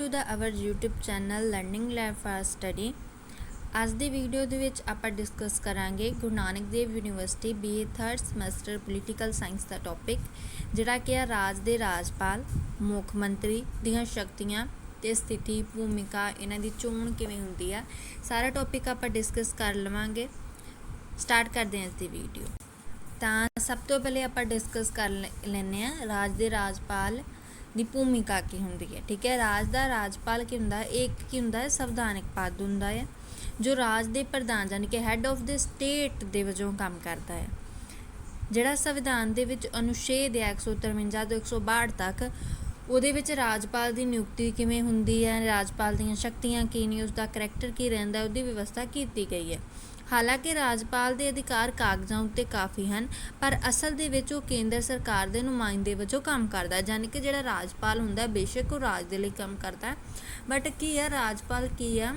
To the our YouTube channel learning lab for study ਅੱਜ ਦੀ video ਦੇ ਵਿੱਚ ਆਪਾਂ ਡਿਸਕਸ ਕਰਾਂਗੇ Guru Nanak Dev university BA 3rd semester political science ਦਾ topic ਜਿਹੜਾ ਕਿ ਆ ਰਾਜ ਦੇ ਰਾਜਪਾਲ ਮੁੱਖ ਮੰਤਰੀ ਦੀਆਂ ਸ਼ਕਤੀਆਂ ਤੇ ਸਥਿਤੀ ਭੂਮਿਕਾ ਇਹਨਾਂ ਦੀ ਚੋਣ ਕਿਵੇਂ ਹੁੰਦੀ ਆ ਸਾਰਾ ਟੌਪਿਕ ਆਪਾਂ ਡਿਸਕਸ ਕਰ ਲਵਾਂਗੇ ਸਟਾਰਟ ਕਰਦੇ ਹਾਂ ਇਸ ਦੀ ਵੀਡੀਓ ਤਾਂ ਸਭ ਤੋਂ ਪਹਿਲੇ ਆਪਾਂ ਡਿਸਕਸ ਕਰ ਲੈ- ਲੈਂਦੇ ਆ ਰਾਜ ਦੇ ਰਾਜਪਾਲ ਦੀ ਭੂਮਿਕਾ ਕੀ ਹੁੰਦੀ ਹੈ? ਠੀਕ ਹੈ, ਰਾਜ ਦਾ ਰਾਜਪਾਲ ਕੀ ਹੁੰਦਾ ਹੈ? ਇੱਕ ਕੀ ਹੁੰਦਾ ਹੈ? ਸੰਵਿਧਾਨਕ ਪਦ ਹੁੰਦਾ ਹੈ, ਜੋ ਰਾਜ ਦੇ ਪ੍ਰਧਾਨ ਜਾਨੀ ਕਿ ਹੈੱਡ ਆਫ ਦ ਸਟੇਟ ਦੇ ਵਜੋਂ ਕੰਮ ਕਰਦਾ ਹੈ। ਜਿਹੜਾ ਸੰਵਿਧਾਨ ਦੇ ਵਿੱਚ ਅਨੁਛੇਦ ਹੈ 153 ਤੋਂ 162 ਤੱਕ, ਉਹਦੇ ਵਿੱਚ ਰਾਜਪਾਲ ਦੀ ਨਿਯੁਕਤੀ ਕਿਵੇਂ ਹੁੰਦੀ ਹੈ? ਰਾਜਪਾਲ ਦੀਆਂ ਸ਼ਕਤੀਆਂ ਕੀ ਨੇ? ਉਸ ਦਾ ਕਰੈਕਟਰ ਕੀ ਰਹਿੰਦਾ ਉਹਦੀ ਵਿਵਸਥਾ ਕੀਤੀ ਗਈ ਹੈ। ਹਾਲਾਂਕਿ ਰਾਜਪਾਲ ਦੇ ਅਧਿਕਾਰ ਕਾਗਜ਼ਾਂ ਉੱਤੇ ਕਾਫੀ ਹਨ, ਪਰ ਅਸਲ ਦੇ ਵਿੱਚ ਉਹ ਕੇਂਦਰ ਸਰਕਾਰ ਦੇ ਨੁਮਾਇੰਦੇ ਵਜੋਂ ਕੰਮ ਕਰਦਾ ਹੈ ਯਾਨੀ ਕਿ ਜਿਹੜਾ ਰਾਜਪਾਲ ਹੁੰਦਾ ਬੇਸ਼ੱਕ ਉਹ ਰਾਜ ਦੇ ਲਈ ਕੰਮ ਕਰਦਾ ਬਟ ਕੀ ਹੈ, ਰਾਜਪਾਲ ਕੀ ਹੈ?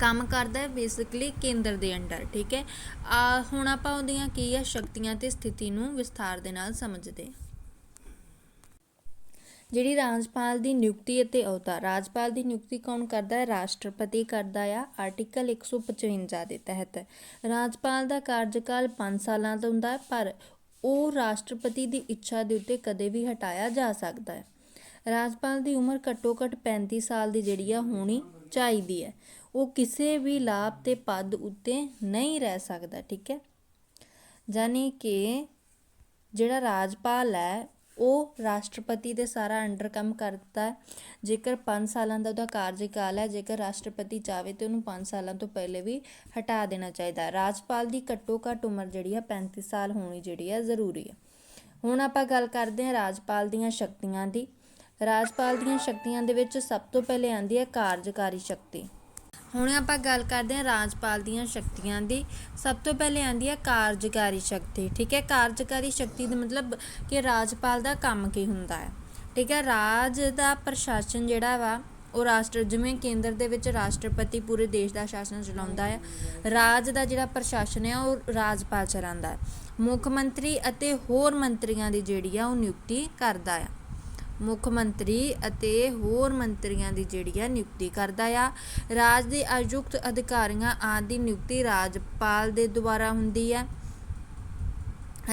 ਕੰਮ ਕਰਦਾ ਹੈ ਬੇਸਿਕਲੀ ਕੇਂਦਰ ਦੇ ਅੰਡਰ, ਠੀਕ ਹੈ? ਹੁਣ ਆਪਾਂ ਉਹਦੀਆਂ ਕੀ ਹੈ, ਸ਼ਕਤੀਆਂ ਤੇ ਸਥਿਤੀ ਨੂੰ ਵਿਸਥਾਰ ਦੇ ਨਾਲ ਸਮਝਦੇ ਹਾਂ। ਜਿਹੜੀ ਰਾਜਪਾਲ ਦੀ ਨਿਯੁਕਤੀ ਅਤੇ ਅਹੁਦਾ, ਰਾਜਪਾਲ ਦੀ ਨਿਯੁਕਤੀ ਕੌਣ ਕਰਦਾ ਹੈ? ਰਾਸ਼ਟਰਪਤੀ ਕਰਦਾ ਆ, ਆਰਟੀਕਲ 155 ਦੇ ਤਹਿਤ। ਰਾਜਪਾਲ ਦਾ ਕਾਰਜਕਾਲ 5 ਸਾਲਾਂ ਦਾ ਹੁੰਦਾ ਹੈ, ਪਰ ਉਹ ਰਾਸ਼ਟਰਪਤੀ ਦੀ ਇੱਛਾ ਦੇ ਉੱਤੇ ਕਦੇ ਵੀ ਹਟਾਇਆ ਜਾ ਸਕਦਾ ਹੈ। ਰਾਜਪਾਲ ਦੀ ਉਮਰ ਘੱਟੋ ਘੱਟ 35 ਸਾਲ ਦੀ ਜਿਹੜੀ ਆ, ਹੋਣੀ ਚਾਹੀਦੀ ਹੈ। ਉਹ ਕਿਸੇ ਵੀ ਲਾਭ ਤੇ ਪਦ ਉੱਤੇ ਨਹੀਂ ਰਹਿ ਸਕਦਾ, ਠੀਕ ਹੈ? ਜਾਨੀ ਕਿ ਜਿਹੜਾ ਰਾਜਪਾਲ ਹੈ ਉਹ ਰਾਸ਼ਟਰਪਤੀ ਦੇ ਸਾਰਾ ਅੰਡਰ ਕੰਮ ਕਰਦਾ ਹੈ। ਜੇਕਰ ਪੰਜ ਸਾਲਾਂ ਦਾ ਉਹਦਾ ਕਾਰਜਕਾਲ ਹੈ, ਜੇਕਰ ਰਾਸ਼ਟਰਪਤੀ ਚਾਵੇ ਤੇ ਉਹਨੂੰ ਪੰਜ ਸਾਲਾਂ ਤੋਂ ਪਹਿਲੇ ਵੀ ਹਟਾ ਦੇਣਾ ਚਾਹੀਦਾ ਰਾਜਪਾਲ ਦੀ ਘੱਟੋ ਘੱਟ ਉਮਰ ਜਿਹੜੀ ਆ 35 ਸਾਲ ਹੋਣੀ ਜਿਹੜੀ ਆ ਜ਼ਰੂਰੀ ਹੈ। ਹੁਣ ਆਪਾਂ ਗੱਲ ਕਰਦੇ ਹਾਂ ਰਾਜਪਾਲ ਦੀਆਂ ਸ਼ਕਤੀਆਂ ਦੀ। ਰਾਜਪਾਲ ਦੀਆਂ ਸ਼ਕਤੀਆਂ ਦੇ ਵਿੱਚ ਸਭ ਤੋਂ ਪਹਿਲੇ ਆਉਂਦੀ ਹੈ ਕਾਰਜਕਾਰੀ ਸ਼ਕਤੀ। ਹੁਣ ਆਪਾਂ ਗੱਲ ਕਰਦੇ ਹਾਂ ਰਾਜਪਾਲ ਦੀਆਂ ਸ਼ਕਤੀਆਂ ਦੀ। ਸਭ ਤੋਂ ਪਹਿਲੇ ਆਂਦੀ ਹੈ ਕਾਰਜਕਾਰੀ ਸ਼ਕਤੀ, ਠੀਕ ਹੈ? ਕਾਰਜਕਾਰੀ ਸ਼ਕਤੀ ਦਾ ਮਤਲਬ ਕਿ ਰਾਜਪਾਲ ਦਾ ਕੰਮ ਕੀ ਹੁੰਦਾ ਹੈ? ਠੀਕ ਹੈ, ਰਾਜ ਦਾ ਪ੍ਰਸ਼ਾਸਨ ਜਿਹੜਾ ਵਾ, ਉਹ ਰਾਸ਼ਟਰ, ਜਿਵੇਂ ਕੇਂਦਰ ਦੇ ਵਿੱਚ ਰਾਸ਼ਟਰਪਤੀ ਪੂਰੇ ਦੇਸ਼ ਦਾ ਸ਼ਾਸਨ ਚਲਾਉਂਦਾ ਹੈ, ਰਾਜ ਦਾ ਜਿਹੜਾ ਪ੍ਰਸ਼ਾਸਨ ਹੈ, ਉਹ ਰਾਜਪਾਲ ਚਲਾਉਂਦਾ ਹੈ। ਮੁੱਖ ਮੰਤਰੀ ਅਤੇ ਹੋਰ ਮੰਤਰੀਆਂ ਦੀ ਜਿਹੜੀ ਆ, ਉਹ ਨਿਯੁਕਤੀ ਕਰਦਾ ਹੈ। ਮੁੱਖ ਮੰਤਰੀ ਅਤੇ ਹੋਰ ਮੰਤਰੀਆਂ ਦੀ ਜਿਹੜੀ ਆ ਨਿਯੁਕਤੀ ਕਰਦਾ ਆ। ਰਾਜ ਦੇ ਆਯੁਕਤ ਅਧਿਕਾਰੀਆਂ ਆਦਿ ਦੀ ਨਿਯੁਕਤੀ ਰਾਜਪਾਲ ਦੇ ਦੁਆਰਾ ਹੁੰਦੀ ਹੈ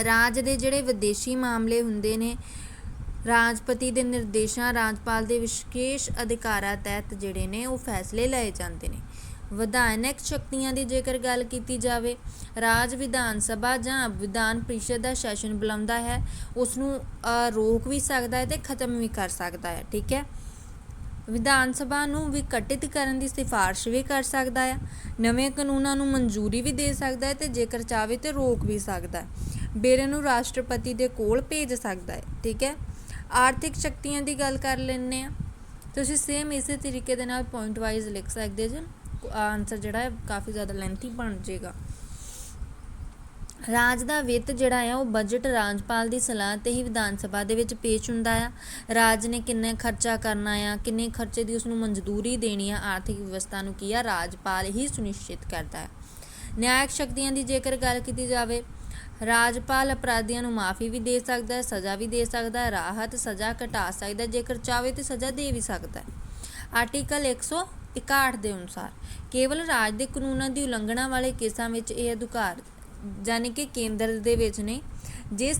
ਰਾਜ ਦੇ ਜਿਹੜੇ ਵਿਦੇਸ਼ੀ ਮਾਮਲੇ ਹੁੰਦੇ ਨੇ, ਰਾਜਪਤੀ ਦੇ ਨਿਰਦੇਸ਼ਾਂ ਰਾਜਪਾਲ ਦੇ ਵਿਸ਼ੇਸ਼ ਅਧਿਕਾਰਾਂ ਤਹਿਤ ਜਿਹੜੇ ਨੇ ਉਹ ਫੈਸਲੇ ਲਏ ਜਾਂਦੇ ਨੇ। ਵਿਧਾਨਕ ਸ਼ਕਤੀਆਂ ਦੀ ਜੇਕਰ ਗੱਲ ਕੀਤੀ ਜਾਵੇ, ਰਾਜ ਵਿਧਾਨ ਸਭਾ ਜਾਂ ਵਿਧਾਨ ਪ੍ਰੀਸ਼ਦ ਦਾ ਸੈਸ਼ਨ ਬੁਲਾਉਂਦਾ ਹੈ ਉਸ ਨੂੰ ਰੋਕ ਵੀ ਸਕਦਾ ਹੈ ਤੇ ਖਤਮ ਵੀ ਕਰ ਸਕਦਾ ਹੈ, ਠੀਕ ਹੈ? ਵਿਧਾਨ ਸਭਾ ਨੂੰ ਵਿਘਟਿਤ ਕਰਨ ਦੀ ਸਿਫਾਰਿਸ਼ ਵੀ ਕਰ ਸਕਦਾ ਹੈ, ਨਵੇਂ ਕਾਨੂੰਨਾਂ ਨੂੰ ਮਨਜ਼ੂਰੀ ਵੀ ਦੇ ਸਕਦਾ ਹੈ ਤੇ ਜੇਕਰ ਚਾਹੇ ਤੇ ਰੋਕ ਵੀ ਸਕਦਾ ਹੈ। ਬਿੱਲ ਨੂੰ ਰਾਸ਼ਟਰਪਤੀ ਦੇ ਕੋਲ ਭੇਜ ਸਕਦਾ ਹੈ, ਠੀਕ ਹੈ? ਆਰਥਿਕ ਸ਼ਕਤੀਆਂ ਦੀ ਗੱਲ ਕਰ ਲੈਂਦੇ ਆ ਤੁਸੀਂ ਸੇਮ ਇਸੇ ਤਰੀਕੇ ਦੇ ਨਾਲ ਪੁਆਇੰਟ ਵਾਈਜ਼ ਲਿਖ ਸਕਦੇ ਜੀ। ਆਨਸਰ ਜਿਹੜਾ ਹੈ ਕਾਫੀ ਜ਼ਿਆਦਾ ਲੈਂਥੀ ਬਣ ਜਾਏਗਾ। ਰਾਜ ਦਾ ਵਿੱਤ ਜਿਹੜਾ ਆ ਉਹ ਬਜਟ ਰਾਜਪਾਲ ਦੀ ਸਲਾਹ ਤੇ ਹੀ ਵਿਧਾਨ ਸਭਾ ਦੇ ਵਿੱਚ ਪੇਸ਼ ਹੁੰਦਾ ਆ। ਰਾਜ ਨੇ ਕਿੰਨੇ ਖਰਚਾ ਕਰਨਾ ਆ, ਕਿੰਨੇ ਖਰਚੇ ਦੀ ਉਸ ਨੂੰ ਮਨਜ਼ੂਰੀ ਦੇਣੀ ਆ, ਆਰਥਿਕ ਵਿਵਸਥਾ ਨੂੰ ਕੀ ਆ, ਰਾਜਪਾਲ ਹੀ ਸੁਨਿਸ਼ਚਿਤ ਕਰਦਾ ਹੈ। ਨਿਆਇਕ ਸ਼ਕਤੀਆਂ ਦੀ ਜੇਕਰ ਗੱਲ ਕੀਤੀ ਜਾਵੇ, ਰਾਜਪਾਲ ਅਪਰਾਧੀਆਂ ਨੂੰ ਮਾਫੀ ਵੀ ਦੇ ਸਕਦਾ ਹੈ, ਸਜ਼ਾ ਵੀ ਦੇ ਸਕਦਾ ਹੈ, ਰਾਹਤ ਸਜ਼ਾ ਘਟਾ ਸਕਦਾ ਜੇਕਰ ਚਾਹੇ ਤੇ ਸਜ਼ਾ ਦੇ ਵੀ ਸਕਦਾ ਹੈ। ਆਰਟੀਕਲ 161 ਦੇ ਅਨੁਸਾਰ। ਕੇਵਲ ਰਾਜ ਦੇ ਕਾਨੂੰਨਾਂ ਦੀ ਉਲੰਘਣਾ ਵਾਲੇ ਕੇਸਾਂ ਵਿੱਚ ਇਹ ਅਧਿਕਾਰ ਯਾਨੀ ਕਿ ਕੇਂਦਰ ਦੇ ਵਿੱਚ ਨੇ, ਜਿਸ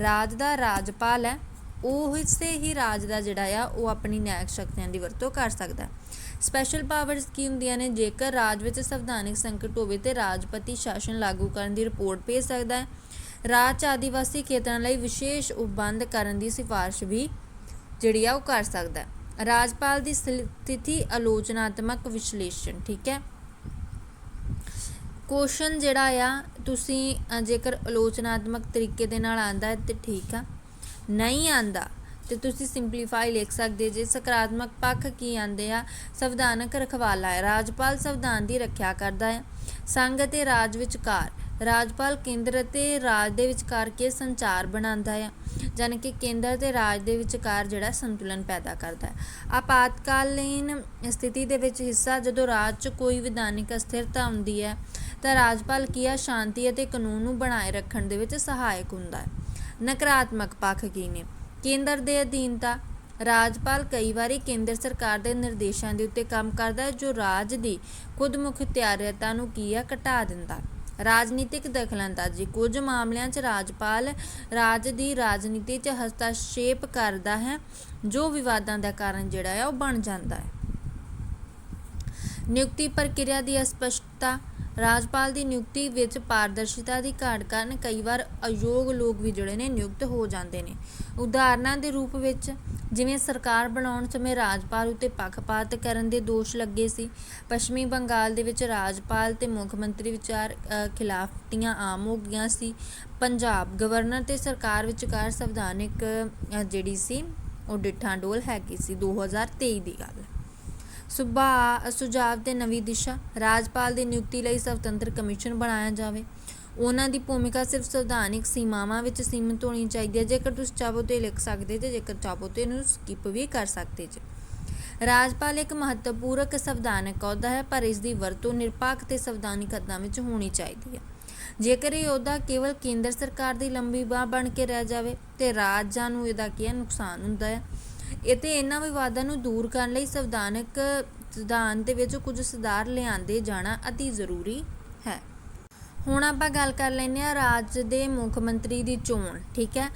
ਰਾਜ ਦਾ ਰਾਜਪਾਲ ਹੈ, ਉਹ ਹਿੱਸੇ ਹੀ ਰਾਜ ਦਾ ਜਿਹੜਾ ਆ, ਉਹ ਆਪਣੀ ਨਿਆਇਕ ਸ਼ਕਤੀਆਂ ਦੀ ਵਰਤੋਂ ਕਰ ਸਕਦਾ ਹੈ। ਸਪੈਸ਼ਲ ਪਾਵਰਸ ਕੀ ਹੁੰਦੀਆਂ ਨੇ, ਜੇਕਰ ਰਾਜ ਵਿੱਚ ਸੰਵਿਧਾਨਿਕ ਸੰਕਟ ਹੋਵੇ ਤੇ ਰਾਜਪਤੀ ਸ਼ਾਸਨ ਲਾਗੂ ਕਰਨ ਦੀ ਰਿਪੋਰਟ ਭੇਜ ਸਕਦਾ ਹੈ। ਰਾਜ 'ਚ ਆਦੀਵਾਸੀ ਖੇਤਰਾਂ ਲਈ ਵਿਸ਼ੇਸ਼ ਉਪਬੰਧ ਕਰਨ ਦੀ ਸਿਫਾਰਿਸ਼ ਵੀ ਜਿਹੜੀ ਆ, ਉਹ ਕਰ ਸਕਦਾ ਹੈ। ਰਾਜਪਾਲ ਦੀ ਸਥਿਤੀ ਆਲੋਚਨਾਤਮਕ ਵਿਸ਼ਲੇਸ਼ਣ, ਠੀਕ ਹੈ? ਕੁਐਸਚਨ ਜਿਹੜਾ ਆ, ਤੁਸੀਂ ਜੇਕਰ ਆਲੋਚਨਾਤਮਕ ਤਰੀਕੇ ਦੇ ਨਾਲ ਆਂਦਾ ਹੈ ਤੇ ਠੀਕ ਆ। ਨਹੀਂ ਆਂਦਾ ਤੇ ਤੁਸੀਂ ਸਿੰਪਲੀਫਾਈ ਲਿਖ ਸਕਦੇ ਜੇ, ਸਕਾਰਾਤਮਕ ਪੱਖ ਕੀ ਆਂਦੇ ਆ? ਸੰਵਿਧਾਨਕ ਰਖਵਾਲਾ ਹੈ। ਰਾਜਪਾਲ ਸੰਵਿਧਾਨ ਦੀ ਰੱਖਿਆ ਕਰਦਾ ਹੈ। ਸੰਘ ਅਤੇ ਰਾਜ ਵਿਚਕਾਰ ਰਾਜਪਾਲ ਕੇਂਦਰ ਅਤੇ ਰਾਜ ਦੇ ਵਿਚਕਾਰ ਕੀ ਸੰਚਾਰ ਬਣਾਉਂਦਾ ਹੈ ਜਾਣੀ ਕਿ ਕੇਂਦਰ ਤੇ ਰਾਜ ਦੇ ਵਿਚਕਾਰ ਜਿਹੜਾ ਸੰਤੁਲਨ ਪੈਦਾ ਕਰਦਾ ਹੈ। ਆਪਾਤਕਾਲੀਨ ਸਥਿਤੀ ਦੇ ਵਿੱਚ ਹਿੱਸਾ ਜਦੋਂ ਰਾਜ 'ਚ ਕੋਈ ਵਿਧਾਨਿਕ ਅਸਥਿਰਤਾ ਹੁੰਦੀ ਹੈ, ਤਾਂ ਰਾਜਪਾਲ ਕੀ ਆ? ਸ਼ਾਂਤੀ ਅਤੇ ਕਾਨੂੰਨ ਨੂੰ ਬਣਾਏ ਰੱਖਣ ਦੇ ਵਿੱਚ ਸਹਾਇਕ ਹੁੰਦਾ ਹੈ। ਨਕਾਰਾਤਮਕ ਪੱਖ ਕੀ ਨੇ? ਕੇਂਦਰ ਦੇ ਅਧੀਨਤਾ ਰਾਜਪਾਲ ਕਈ ਵਾਰੀ ਕੇਂਦਰ ਸਰਕਾਰ ਦੇ ਨਿਰਦੇਸ਼ਾਂ ਦੇ ਉੱਤੇ ਕੰਮ ਕਰਦਾ ਹੈ, ਜੋ ਰਾਜ ਦੀ ਖੁਦ ਮੁਖਤਿਆਰੀਤਾ ਨੂੰ ਕੀ ਆ? ਘਟਾ ਦਿੰਦਾ ਰਾਜਨੀਤਿਕ ਦਖਲਅੰਦਾਜ਼ੀ। ਕੁਝ ਮਾਮਲਿਆਂ 'ਚ ਰਾਜਪਾਲ ਰਾਜ ਦੀ ਰਾਜਨੀਤੀ 'ਚ ਹਸਤਾਖੇਪ ਕਰਦਾ ਹੈ, ਜੋ ਵਿਵਾਦਾਂ ਦਾ ਕਾਰਨ ਜਿਹੜਾ ਹੈ, ਉਹ ਬਣ ਜਾਂਦਾ ਹੈ। ਨਿਯੁਕਤੀ ਪ੍ਰਕਿਰਿਆ ਦੀ ਅਸਪਸ਼ਟਤਾ ਰਾਜਪਾਲ ਦੀ ਨਿਯੁਕਤੀ ਵਿੱਚ ਪਾਰਦਰਸ਼ਿਤਾ ਦੀ ਘਾਟ ਕਾਰਨ ਕਈ ਵਾਰ ਅਯੋਗ ਲੋਕ ਵੀ ਜਿਹੜੇ ਨੇ ਨਿਯੁਕਤ ਹੋ ਜਾਂਦੇ ਨੇ। ਉਦਾਹਰਨਾਂ ਦੇ ਰੂਪ ਵਿੱਚ ਜਿਵੇਂ ਸਰਕਾਰ ਬਣਾਉਣ ਸਮੇਂ ਰਾਜਪਾਲ ਉੱਤੇ ਪੱਖਪਾਤ ਕਰਨ ਦੇ ਦੋਸ਼ ਲੱਗੇ ਸੀ, ਪੱਛਮੀ ਬੰਗਾਲ ਦੇ ਵਿੱਚ ਰਾਜਪਾਲ ਤੇ ਮੁੱਖ ਮੰਤਰੀ ਵਿਚਾਰ ਖਿਲਾਫਤੀਆਂ ਆਮ ਹੋ ਗਈਆਂ ਸੀ। ਪੰਜਾਬ ਗਵਰਨਰ ਤੇ ਸਰਕਾਰ ਵਿਚਕਾਰ ਸੰਵਿਧਾਨਿਕ ਜਿਹੜੀ ਸੀ, ਉਹ ਡਿੱਠਾਂ ਡੋਲ ਹੈਗੀ ਸੀ 2023 ਦੀ ਗੱਲ। ਸੁਭਾ ਸੁਭਾਅ ਸੁਝਾਵ ਤੇ ਨਵੀਂ ਦਿਸ਼ਾ, ਰਾਜਪਾਲ ਦੀ ਨਿਯੁਕਤੀ ਲਈ ਸੁਤੰਤਰ ਕਮਿਸ਼ਨ ਬਣਾਇਆ ਜਾਵੇ। ਉਹਨਾਂ ਦੀ ਭੂਮਿਕਾ ਸਿਰਫ ਸੰਵਿਧਾਨਿਕ ਸੀਮਾਵਾਂ ਵਿੱਚ ਸੀਮਿਤ ਹੋਣੀ ਚਾਹੀਦੀ ਹੈ, ਜੇਕਰ ਤੁਸੀਂ ਚਾਹੋ ਤੇ ਲਿਖ ਸਕਦੇ ਤੇ ਜੇਕਰ ਚਾਹੋ ਤੇ ਇਹਨੂੰ ਸਕਿਪ ਵੀ ਕਰ ਸਕਦੇ ਜੇ। ਰਾਜਪਾਲ ਇੱਕ ਮਹੱਤਵਪੂਰਕ ਸੰਵਿਧਾਨਕ ਅਹੁਦਾ ਹੈ, ਪਰ ਇਸ ਦੀ ਵਰਤੋਂ ਨਿਰਪੱਖ ਤੇ ਸੰਵਿਧਾਨਿਕ ਹੱਦਾਂ ਵਿੱਚ ਹੋਣੀ ਚਾਹੀਦੀ ਹੈ। ਜੇਕਰ ਇਹ ਅਹੁਦਾ ਕੇਵਲ ਕੇਂਦਰ ਸਰਕਾਰ ਦੀ ਲੰਬੀ ਬਾਹ ਬਣ ਕੇ ਰਹਿ ਜਾਵੇ ਤੇ ਰਾਜਾਂ ਨੂੰ ਇਹਦਾ ਕੀ ਹੈ, ਨੁਕਸਾਨ ਹੁੰਦਾ ਹੈ ਅਤੇ ਇਹਨਾਂ ਵਿਵਾਦਾਂ ਨੂੰ ਦੂਰ ਕਰਨ ਲਈ ਸੰਵਿਧਾਨਕ ਸਿਧਾਂਤ ਦੇ ਵਿੱਚ ਕੁਝ ਸੁਧਾਰ ਲਿਆਂਦੇ ਜਾਣਾ ਅਤੀ ਜ਼ਰੂਰੀ ਹੈ। ਹੁਣ ਆਪਾਂ ਗੱਲ ਕਰ ਲੈਂਦੇ ਆ ਰਾਜ ਦੇ ਮੁੱਖ ਮੰਤਰੀ ਦੀ ਚੋਣ, ਠੀਕ ਹੈ?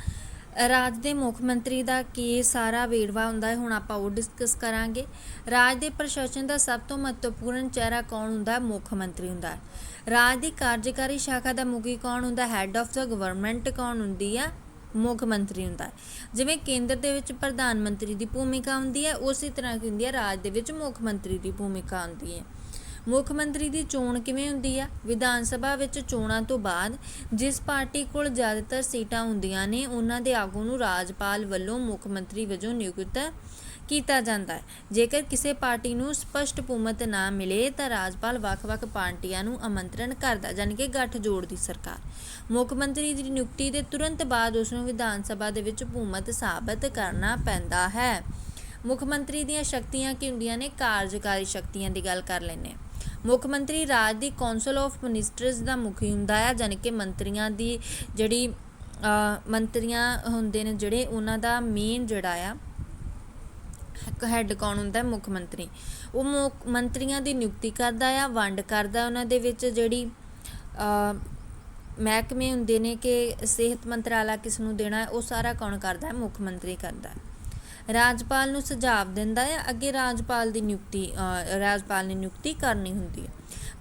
ਰਾਜ ਦੇ ਮੁੱਖ ਮੰਤਰੀ ਦਾ ਕੀ ਸਾਰਾ ਵੇਰਵਾ ਹੁੰਦਾ ਹੈ ਹੁਣ ਆਪਾਂ ਉਹ ਡਿਸਕਸ ਕਰਾਂਗੇ। ਰਾਜ ਦੇ ਪ੍ਰਸ਼ਾਸਨ ਦਾ ਸਭ ਤੋਂ ਮਹੱਤਵਪੂਰਨ ਚਿਹਰਾ ਕੌਣ ਹੁੰਦਾ? ਹੈ ਮੁੱਖ ਮੰਤਰੀ ਹੁੰਦਾ ਹੈ। ਰਾਜ ਦੀ ਕਾਰਜਕਾਰੀ ਸ਼ਾਖਾ ਦਾ ਮੁਖੀ ਕੌਣ ਹੁੰਦਾ? ਹੈੱਡ ਆਫ ਦਾ ਗਵਰਨਮੈਂਟ ਕੌਣ ਹੁੰਦੀ ਆ? ਮੁੱਖ ਮੰਤਰੀ ਹੁੰਦਾ ਹੈ। ਜਿਵੇਂ ਕੇਂਦਰ ਦੇ ਵਿੱਚ ਪ੍ਰਧਾਨ ਮੰਤਰੀ ਦੀ ਭੂਮਿਕਾ ਹੁੰਦੀ ਹੈ, ਉਸੇ ਤਰ੍ਹਾਂ ਕੀ ਹੁੰਦੀ ਹੈ, ਰਾਜ ਦੇ ਵਿੱਚ ਮੁੱਖ ਮੰਤਰੀ ਦੀ ਭੂਮਿਕਾ ਹੁੰਦੀ ਹੈ। ਮੁੱਖ ਮੰਤਰੀ ਦੀ ਚੋਣ ਕਿਵੇਂ ਹੁੰਦੀ ਆ ਵਿਧਾਨ ਸਭਾ ਵਿੱਚ ਚੋਣਾਂ ਤੋਂ ਬਾਅਦ ਜਿਸ ਪਾਰਟੀ ਕੋਲ ਜ਼ਿਆਦਾਤਰ ਸੀਟਾਂ ਹੁੰਦੀਆਂ ਨੇ, ਉਹਨਾਂ ਦੇ ਆਗੂ ਨੂੰ ਰਾਜਪਾਲ ਵੱਲੋਂ ਮੁੱਖ ਮੰਤਰੀ ਵਜੋਂ ਨਿਯੁਕਤ ਕੀਤਾ ਜਾਂਦਾ ਹੈ। ਜੇਕਰ ਕਿਸੇ ਪਾਰਟੀ ਨੂੰ ਸਪਸ਼ਟ ਬਹੁਮਤ ਨਾ ਮਿਲੇ ਤਾਂ ਰਾਜਪਾਲ ਵੱਖ-ਵੱਖ ਪਾਰਟੀਆਂ ਨੂੰ ਆਮੰਤਰਣ ਕਰਦਾ ਯਾਨੀ ਕਿ ਗੱਠਜੋੜ ਦੀ ਸਰਕਾਰ। ਮੁੱਖ ਮੰਤਰੀ ਦੀ ਨਿਯੁਕਤੀ ਦੇ ਤੁਰੰਤ ਬਾਅਦ ਉਸ ਨੂੰ ਵਿਧਾਨ ਸਭਾ ਦੇ ਵਿੱਚ ਬਹੁਮਤ ਸਾਬਤ ਕਰਨਾ ਪੈਂਦਾ ਹੈ। ਮੁੱਖ ਮੰਤਰੀ ਦੀਆਂ ਸ਼ਕਤੀਆਂ ਕੀ ਹੁੰਦੀਆਂ ਨੇ? ਕਾਰਜਕਾਰੀ ਸ਼ਕਤੀਆਂ ਦੀ ਗੱਲ ਕਰ ਲੈਂਦੇ ਮੁੱਖ ਮੰਤਰੀ ਰਾਜ ਦੀ ਕੌਂਸਲ ਆਫ ਮਿਨਿਸਟਰਸ ਦਾ ਮੁਖੀ ਹੁੰਦਾ ਹੈ ਯਾਨੀ ਕਿ ਮੰਤਰੀਆਂ ਦੀ ਜਿਹੜੀ ਅ, ਮੰਤਰੀਆਂ ਹੁੰਦੇ ਨੇ ਜਿਹੜੇ ਉਹਨਾਂ ਦਾ ਮੇਨ ਜਿਹੜਾ ਆ ਹੈੱਡ ਕੌਣ ਹੁੰਦਾ ਹੈ? ਮੁੱਖ ਮੰਤਰੀ। ਉਹ ਮੁੱਖ ਮੰਤਰੀਆਂ ਦੀ ਨਿਯੁਕਤੀ ਕਰਦਾ ਆ, ਵੰਡ ਕਰਦਾ ਉਹਨਾਂ ਦੇ ਵਿੱਚ, ਜਿਹੜੀ ਮਹਿਕਮੇ ਹੁੰਦੇ ਨੇ ਕਿ ਸਿਹਤ ਮੰਤਰਾਲਾ ਕਿਸ ਨੂੰ ਦੇਣਾ ਉਹ ਸਾਰਾ ਕੌਣ ਕਰਦਾ ਹੈ? ਮੁੱਖ ਮੰਤਰੀ ਕਰਦਾ ਰਾਜਪਾਲ ਨੂੰ ਸੁਝਾਅ ਦਿੰਦਾ ਹੈ ਅੱਗੇ ਰਾਜਪਾਲ ਦੀ ਨਿਯੁਕਤੀ ਰਾਜਪਾਲ ਨੇ ਨਿਯੁਕਤੀ ਕਰਨੀ ਹੁੰਦੀ ਹੈ।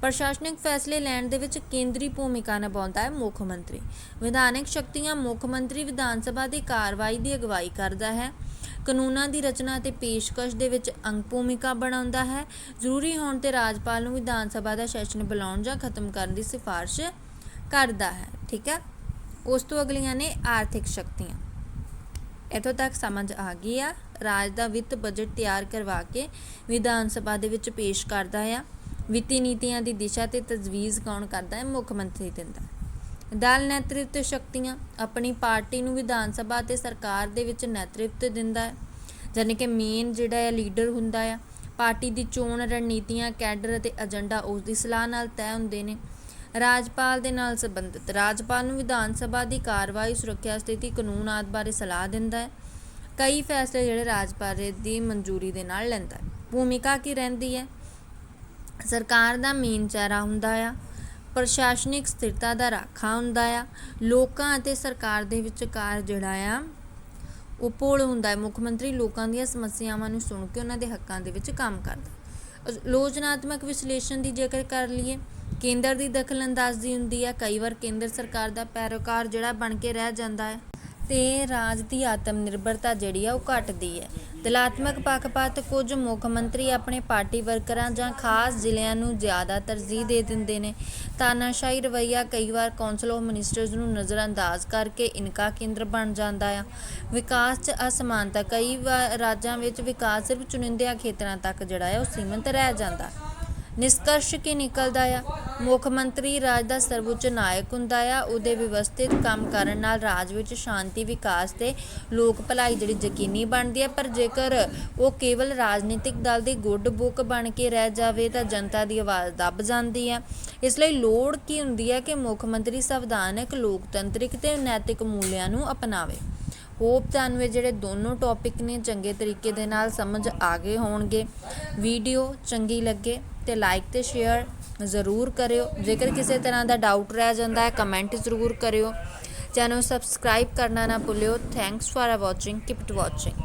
ਪ੍ਰਸ਼ਾਸਨਿਕ ਫੈਸਲੇ ਲੈਣ ਦੇ ਵਿੱਚ ਕੇਂਦਰੀ ਭੂਮਿਕਾ ਨਿਭਾਉਂਦਾ ਹੈ ਮੁੱਖ ਮੰਤਰੀ। ਵਿਧਾਨਕ ਸ਼ਕਤੀਆਂ ਮੁੱਖ ਮੰਤਰੀ ਵਿਧਾਨ ਸਭਾ ਦੀ ਕਾਰਵਾਈ ਦੀ ਅਗਵਾਈ ਕਰਦਾ ਹੈ। ਕਾਨੂੰਨਾਂ ਦੀ ਰਚਨਾ ਅਤੇ ਪੇਸ਼ਕਸ਼ ਦੇ ਵਿੱਚ ਅੰਗ ਭੂਮਿਕਾ ਬਣਾਉਂਦਾ ਹੈ। ਜ਼ਰੂਰੀ ਹੋਣ ਤੇ ਰਾਜਪਾਲ ਨੂੰ ਵਿਧਾਨ ਸਭਾ ਦਾ ਸੈਸ਼ਨ ਬੁਲਾਉਣ ਜਾਂ ਖਤਮ ਕਰਨ ਦੀ ਸਿਫਾਰਿਸ਼ ਕਰਦਾ ਹੈ, ਠੀਕ ਹੈ? ਉਸ ਤੋਂ ਅਗਲੀਆਂ ਨੇ ਆਰਥਿਕ ਸ਼ਕਤੀਆਂ। ਇੱਥੋਂ ਤੱਕ ਸਮਝ ਆ ਗਈ ਆ। ਰਾਜ ਦਾ ਵਿੱਤ ਬਜਟ ਤਿਆਰ ਕਰਵਾ ਕੇ ਵਿਧਾਨ ਸਭਾ ਦੇ ਵਿੱਚ ਪੇਸ਼ ਕਰਦਾ ਆ। ਵਿੱਤੀ ਨੀਤੀਆਂ ਦੀ ਦਿਸ਼ਾ ਤੇ ਤਜਵੀਜ਼ ਕੌਣ ਕਰਦਾ ਹੈ, ਮੁੱਖ ਮੰਤਰੀ ਦਿੰਦਾ ਦਲ ਨੇਤ੍ਰਿਤਵ ਸ਼ਕਤੀਆਂ ਆਪਣੀ ਪਾਰਟੀ ਨੂੰ ਵਿਧਾਨ ਸਭਾ ਤੇ ਸਰਕਾਰ ਦੇ ਵਿੱਚ ਨੇਤ੍ਰਿਤਵ ਦਿੰਦਾ ਹੈ। ਯਾਨੀ ਕਿ ਮੇਨ ਜਿਹੜਾ ਹੈ ਲੀਡਰ ਹੁੰਦਾ ਆ ਪਾਰਟੀ ਦੀ ਚੋਣ ਰਣਨੀਤੀਆਂ, ਕੈਡਰ ਅਤੇ ਏਜੰਡਾ ਉਸ ਦੀ ਸਲਾਹ ਨਾਲ ਤੈਅ ਹੁੰਦੇ ਨੇ। ਰਾਜਪਾਲ ਦੇ ਨਾਲ ਸੰਬੰਧਿਤ ਰਾਜਪਾਲ ਨੂੰ ਵਿਧਾਨ ਸਭਾ ਦੀ ਕਾਰਵਾਈ, ਸੁਰੱਖਿਆ ਸਥਿਤੀ, ਕਾਨੂੰਨ ਆਦਿ ਬਾਰੇ ਸਲਾਹ ਦਿੰਦਾ ਹੈ। ਕਈ ਫੈਸਲੇ ਜਿਹੜੇ ਰਾਜਪਾਲ ਦੀ ਮਨਜ਼ੂਰੀ ਦੇ ਨਾਲ ਲੈਂਦਾ ਹੈ। ਭੂਮਿਕਾ ਕੀ ਰਹਿੰਦੀ ਹੈ? ਸਰਕਾਰ ਦਾ ਮੇਨ ਚਿਹਰਾ ਹੁੰਦਾ ਆ। ਪ੍ਰਸ਼ਾਸਨਿਕ ਸਥਿਰਤਾ ਦਾ ਰਾਖਾ ਹੁੰਦਾ ਆ। ਲੋਕਾਂ ਅਤੇ ਸਰਕਾਰ ਦੇ ਵਿਚਕਾਰ ਜਿਹੜਾ ਆ, ਉਹ ਪੁਲ ਹੁੰਦਾ ਹੈ। ਮੁੱਖ ਮੰਤਰੀ ਲੋਕਾਂ ਦੀਆਂ ਸਮੱਸਿਆਵਾਂ ਨੂੰ ਸੁਣ ਕੇ ਉਹਨਾਂ ਦੇ ਹੱਕਾਂ ਦੇ ਵਿੱਚ ਕੰਮ ਕਰਦਾ ਲੋਚਨਾਤਮਕ ਵਿਸ਼ਲੇਸ਼ਣ ਦੀ ਜੇਕਰ ਕਰ ਲਈਏ, ਕੇਂਦਰ ਦੀ ਦਖਲਅੰਦਾਜ਼ੀ ਹੁੰਦੀ ਹੈ ਕਈ ਵਾਰ ਕੇਂਦਰ ਸਰਕਾਰ ਦਾ ਪੈਰੋਕਾਰ ਜਿਹੜਾ ਬਣ ਕੇ ਰਹਿ ਜਾਂਦਾ ਹੈ। ਅਤੇ ਰਾਜ ਦੀ ਆਤਮ ਨਿਰਭਰਤਾ ਜਿਹੜੀ ਆ ਉਹ ਘਟਦੀ ਹੈ। ਦਲਾਤਮਕ ਪੱਖਪਾਤ ਕੁਝ ਮੁੱਖ ਮੰਤਰੀ ਆਪਣੇ ਪਾਰਟੀ ਵਰਕਰਾਂ ਜਾਂ ਖਾਸ ਜ਼ਿਲ੍ਹਿਆਂ ਨੂੰ ਜ਼ਿਆਦਾ ਤਰਜੀਹ ਦੇ ਦਿੰਦੇ ਨੇ। ਤਾਨਾਸ਼ਾਹੀ ਰਵੱਈਆ ਕਈ ਵਾਰ ਕੌਂਸਲ ਆਫ ਮਿਨਿਸਟਰਸ ਨੂੰ ਨਜ਼ਰਅੰਦਾਜ਼ ਕਰਕੇ ਇਨਕਾ ਕੇਂਦਰ ਬਣ ਜਾਂਦਾ ਆ। ਵਿਕਾਸ 'ਚ ਅਸਮਾਨਤਾ ਕਈ ਵਾਰ ਰਾਜਾਂ ਵਿੱਚ ਵਿਕਾਸ ਸਿਰਫ ਚੁਣਿੰਦਿਆਂ ਖੇਤਰਾਂ ਤੱਕ ਜਿਹੜਾ ਹੈ ਉਹ ਸੀਮਿਤ ਰਹਿ ਜਾਂਦਾ। ਨਿਸ਼ਕਰਸ਼ ਕੀ ਨਿਕਲਦਾ ਆ। ਮੁੱਖ ਮੰਤਰੀ ਰਾਜ ਦਾ ਸਰਵਉੱਚ ਨਾਇਕ ਹੁੰਦਾ ਆ। ਉਹਦੇ ਵਿਵਸਥਿਤ ਕੰਮ ਕਰਨ ਨਾਲ ਰਾਜ ਵਿੱਚ ਸ਼ਾਂਤੀ, ਵਿਕਾਸ ਤੇ ਲੋਕ ਭਲਾਈ ਜਿਹੜੀ ਯਕੀਨੀ ਬਣਦੀ ਹੈ ਪਰ ਜੇਕਰ ਉਹ ਕੇਵਲ ਰਾਜਨੀਤਿਕ ਦਲ ਦੀ ਗੁੱਡ ਬੁੱਕ ਬਣ ਕੇ ਰਹਿ ਜਾਵੇ ਤਾਂ ਜਨਤਾ ਦੀ ਆਵਾਜ਼ ਦੱਬ ਜਾਂਦੀ ਹੈ ਇਸ ਲਈ ਲੋੜ ਕੀ ਹੁੰਦੀ ਹੈ ਕਿ ਮੁੱਖ ਮੰਤਰੀ ਸੰਵਿਧਾਨਕ, ਲੋਕਤੰਤਰਿਕ ਤੇ ਨੈਤਿਕ ਮੂਲਿਆਂ ਨੂੰ ਅਪਣਾਵੇ। ਹੋਪ ਤੁਹਾਨੂੰ ਇਹ ਜਿਹੜੇ ਦੋਨੋਂ ਟੌਪਿਕ ਨੇ ਚੰਗੇ ਤਰੀਕੇ ਦੇ ਨਾਲ ਸਮਝ ਆ ਗਏ ਹੋਣਗੇ। ਵੀਡੀਓ ਚੰਗੀ ਲੱਗੇ। ਅਤੇ ਲਾਈਕ ਅਤੇ ਸ਼ੇਅਰ ਜ਼ਰੂਰ ਕਰਿਓ। ਜੇਕਰ ਕਿਸੇ ਤਰ੍ਹਾਂ ਦਾ ਡਾਊਟ ਰਹਿ ਜਾਂਦਾ ਹੈ ਕਮੈਂਟ ਜ਼ਰੂਰ ਕਰਿਓ। ਚੈਨਲ ਸਬਸਕ੍ਰਾਈਬ ਕਰਨਾ ਨਾ ਭੁੱਲਿਓ। Thanks for watching keep it watching